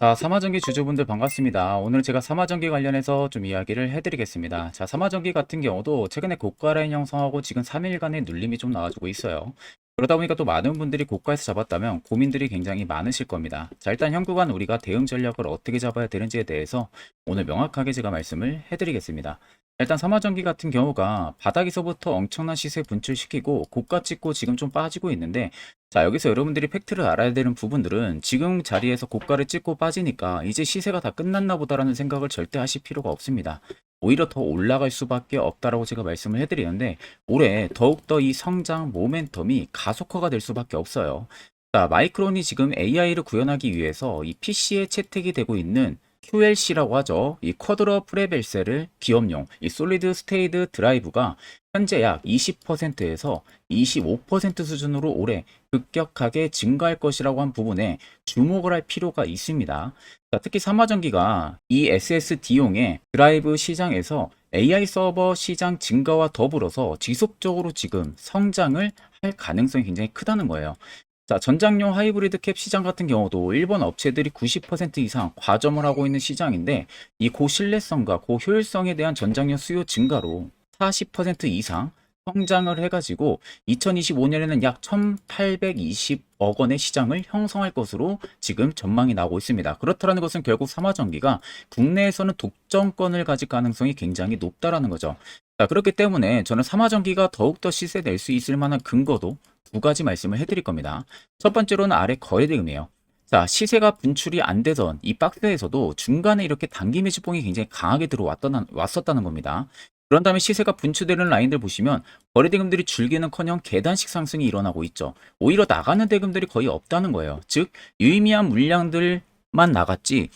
자, 삼화전기 주주분들 반갑습니다. 오늘 제가 삼화전기 관련해서 좀 이야기를 해드리겠습니다. 자, 삼화전기 같은 경우도 최근에 고가 라인 형성하고 지금 3일간의 눌림이 좀 나와주고 있어요. 그러다 보니까 또 많은 분들이 고가에서 잡았다면 고민들이 굉장히 많으실 겁니다. 자, 일단 현 구간 우리가 대응 전략을 어떻게 잡아야 되는지에 대해서 오늘 명확하게 제가 말씀을 해드리겠습니다. 일단 삼화전기 같은 경우가 바닥에서부터 엄청난 시세 분출시키고 고가 찍고 지금 좀 빠지고 있는데 자, 여기서 여러분들이 팩트를 알아야 되는 부분들은 지금 자리에서 고가를 찍고 빠지니까 이제 시세가 다 끝났나 보다라는 생각을 절대 하실 필요가 없습니다. 오히려 더 올라갈 수밖에 없다라고 제가 말씀을 해드리는데 올해 더욱더 이 성장 모멘텀이 가속화가 될 수밖에 없어요. 자, 마이크론이 지금 AI를 구현하기 위해서 이 PC에 채택이 되고 있는 QLC라고 하죠. 이 쿼드러 프레벨셀을 기업용 이 솔리드 스테이드 드라이브가 현재 약 20%에서 25% 수준으로 올해 급격하게 증가할 것이라고 한 부분에 주목을 할 필요가 있습니다. 자, 특히 삼화전기가 이 SSD용의 드라이브 시장에서 AI 서버 시장 증가와 더불어서 지속적으로 지금 성장을 할 가능성이 굉장히 크다는 거예요. 자, 전장용 하이브리드 캡 시장 같은 경우도 일본 업체들이 90% 이상 과점을 하고 있는 시장인데 이 고신뢰성과 고효율성에 대한 전장용 수요 증가로 40% 이상 성장을 해가지고 2025년에는 약 1,820억 원의 시장을 형성할 것으로 지금 전망이 나오고 있습니다. 그렇다는 것은 결국 삼화전기가 국내에서는 독점권을 가질 가능성이 굉장히 높다라는 거죠. 자, 그렇기 때문에 저는 삼화전기가 더욱더 시세 낼 수 있을 만한 근거도 두 가지 말씀을 해드릴 겁니다. 첫 번째로는 아래 거래대금이에요. 자, 시세가 분출이 안 되던 이 박스에서도 중간에 이렇게 단기 매집봉이 굉장히 강하게 들어왔던, 왔었다는 겁니다. 그런 다음에 시세가 분출되는 라인들 보시면 거래대금들이 줄기는커녕 계단식 상승이 일어나고 있죠. 오히려 나가는 대금들이 거의 없다는 거예요. 즉 유의미한 물량들만 나갔지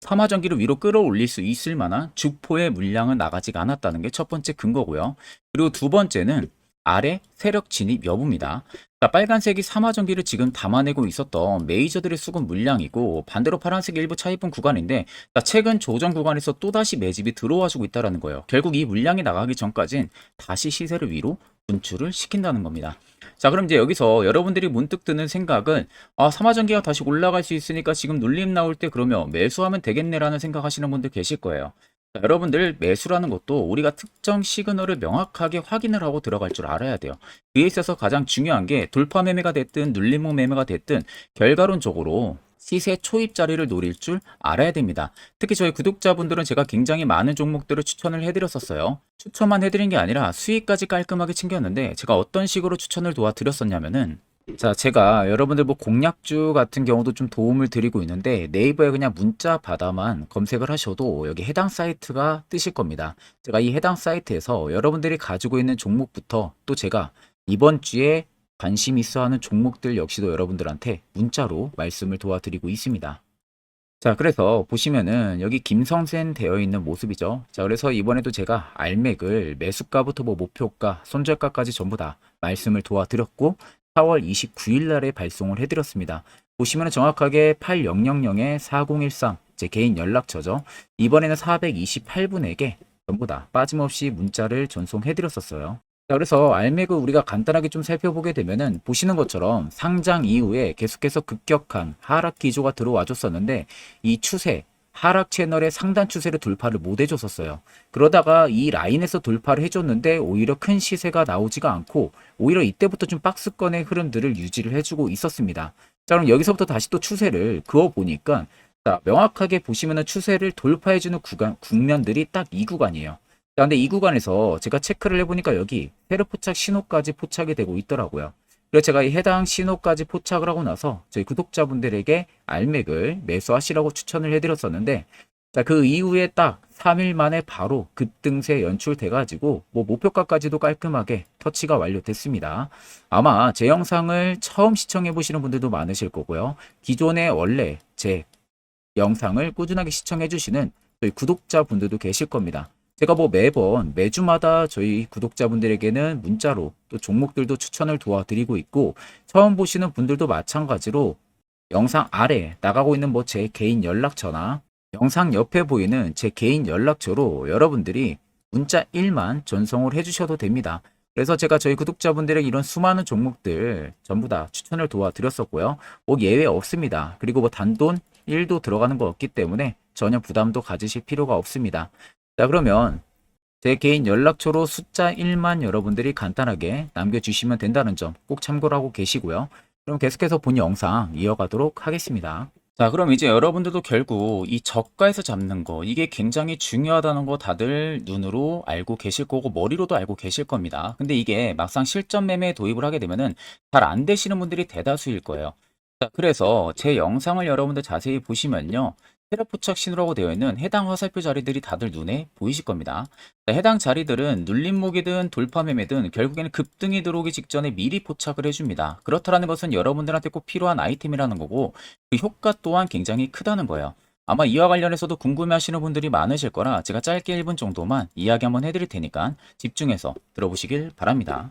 삼화전기를 위로 끌어올릴 수 있을 만한 주포의 물량은 나가지가 않았다는 게 첫 번째 근거고요. 그리고 두 번째는 아래 세력 진입 여부입니다. 자, 빨간색이 삼화전기를 지금 담아내고 있었던 메이저들의 수급 물량이고 반대로 파란색이 일부 차입분 구간인데 자, 최근 조정 구간에서 또다시 매집이 들어와주고 있다는 거예요. 결국 이 물량이 나가기 전까진 다시 시세를 위로 분출을 시킨다는 겁니다. 자, 그럼 이제 여기서 여러분들이 문득 드는 생각은 아, 삼화전기가 다시 올라갈 수 있으니까 지금 눌림 나올 때 그러면 매수하면 되겠네라는 생각하시는 분들 계실 거예요. 자, 여러분들 매수라는 것도 우리가 특정 시그널을 명확하게 확인을 하고 들어갈 줄 알아야 돼요. 그에 있어서 가장 중요한 게 돌파 매매가 됐든 눌림목 매매가 됐든 결과론적으로 시세 초입 자리를 노릴 줄 알아야 됩니다. 특히 저희 구독자분들은 제가 굉장히 많은 종목들을 추천을 해드렸었어요. 추천만 해드린 게 아니라 수익까지 깔끔하게 챙겼는데 제가 어떤 식으로 추천을 도와드렸었냐면은 자, 제가 여러분들 뭐 공략주 같은 경우도 좀 도움을 드리고 있는데 네이버에 그냥 문자 바다만 검색을 하셔도 여기 해당 사이트가 뜨실 겁니다. 제가 이 해당 사이트에서 여러분들이 가지고 있는 종목부터 또 제가 이번 주에 관심 있어 하는 종목들 역시도 여러분들한테 문자로 말씀을 도와드리고 있습니다. 자, 그래서 보시면은 여기 김성센 되어 있는 모습이죠. 자, 그래서 이번에도 제가 알맥을 매수가부터 뭐 목표가, 손절가까지 전부 다 말씀을 도와드렸고 4월 29일 날에 발송을 해드렸습니다. 보시면 정확하게 8000에 4013, 제 개인 연락처죠. 이번에는 428분에게 전부 다 빠짐없이 문자를 전송해드렸었어요. 자, 그래서 알맥을 우리가 간단하게 좀 살펴보게 되면은 보시는 것처럼 상장 이후에 계속해서 급격한 하락 기조가 들어와 줬었는데 이 추세, 하락 채널의 상단 추세를 돌파를 못 해줬었어요. 그러다가 이 라인에서 돌파를 해줬는데 오히려 큰 시세가 나오지가 않고 오히려 이때부터 좀 박스권의 흐름들을 유지를 해주고 있었습니다. 자 그럼 여기서부터 다시 또 추세를 그어 보니까 자 명확하게 보시면은 추세를 돌파해주는 구간 국면들이 딱 이 구간이에요. 자 근데 이 구간에서 제가 체크를 해보니까 여기 세로 포착 신호까지 포착이 되고 있더라고요. 그래서 제가 이 해당 신호까지 포착을 하고 나서 저희 구독자분들에게 알맥을 매수하시라고 추천을 해드렸었는데 자, 그 이후에 딱 3일 만에 바로 급등세 연출돼가지고 뭐 목표가까지도 깔끔하게 터치가 완료됐습니다. 아마 제 영상을 처음 시청해 보시는 분들도 많으실 거고요. 기존에 원래 제 영상을 꾸준하게 시청해 주시는 저희 구독자분들도 계실 겁니다. 제가 뭐 매번 매주마다 저희 구독자분들에게는 문자로 또 종목들도 추천을 도와드리고 있고 처음 보시는 분들도 마찬가지로 영상 아래 나가고 있는 뭐 제 개인 연락처나 영상 옆에 보이는 제 개인 연락처로 여러분들이 문자 1만 전송을 해주셔도 됩니다. 그래서 제가 저희 구독자분들에게 이런 수많은 종목들 전부 다 추천을 도와드렸었고요. 뭐 예외 없습니다. 그리고 뭐 단돈 1도 들어가는 거 없기 때문에 전혀 부담도 가지실 필요가 없습니다. 자, 그러면 제 개인 연락처로 숫자 1만 여러분들이 간단하게 남겨주시면 된다는 점 꼭 참고를 하고 계시고요. 그럼 계속해서 본 영상 이어가도록 하겠습니다. 자, 그럼 이제 여러분들도 결국 이 저가에서 잡는 거, 이게 굉장히 중요하다는 거 다들 눈으로 알고 계실 거고, 머리로도 알고 계실 겁니다. 근데 이게 막상 실전 매매에 도입을 하게 되면은 잘 안 되시는 분들이 대다수일 거예요. 자, 그래서 제 영상을 여러분들 자세히 보시면요. 테라포착 신호라고 되어 있는 해당 화살표 자리들이 다들 눈에 보이실 겁니다. 자, 해당 자리들은 눌림목이든 돌파매매든 결국에는 급등이 들어오기 직전에 미리 포착을 해줍니다. 그렇다라는 것은 여러분들한테 꼭 필요한 아이템이라는 거고 그 효과 또한 굉장히 크다는 거예요. 아마 이와 관련해서도 궁금해하시는 분들이 많으실 거라 제가 짧게 1분 정도만 이야기 한번 해드릴 테니까 집중해서 들어보시길 바랍니다.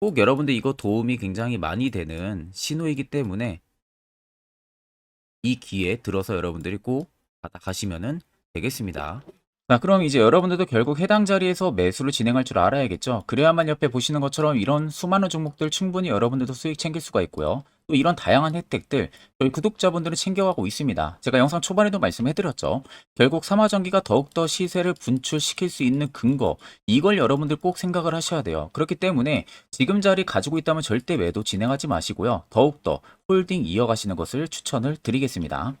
꼭 여러분들 이거 도움이 굉장히 많이 되는 신호이기 때문에 이 기회에 들어서 여러분들이 꼭 받아가시면 되겠습니다. 자, 그럼 이제 여러분들도 결국 해당 자리에서 매수를 진행할 줄 알아야겠죠. 그래야만 옆에 보시는 것처럼 이런 수많은 종목들 충분히 여러분들도 수익 챙길 수가 있고요. 또 이런 다양한 혜택들 저희 구독자분들은 챙겨가고 있습니다. 제가 영상 초반에도 말씀해드렸죠. 결국 삼화전기가 더욱더 시세를 분출시킬 수 있는 근거 이걸 여러분들 꼭 생각을 하셔야 돼요. 그렇기 때문에 지금 자리 가지고 있다면 절대 매도 진행하지 마시고요. 더욱더 홀딩 이어가시는 것을 추천을 드리겠습니다.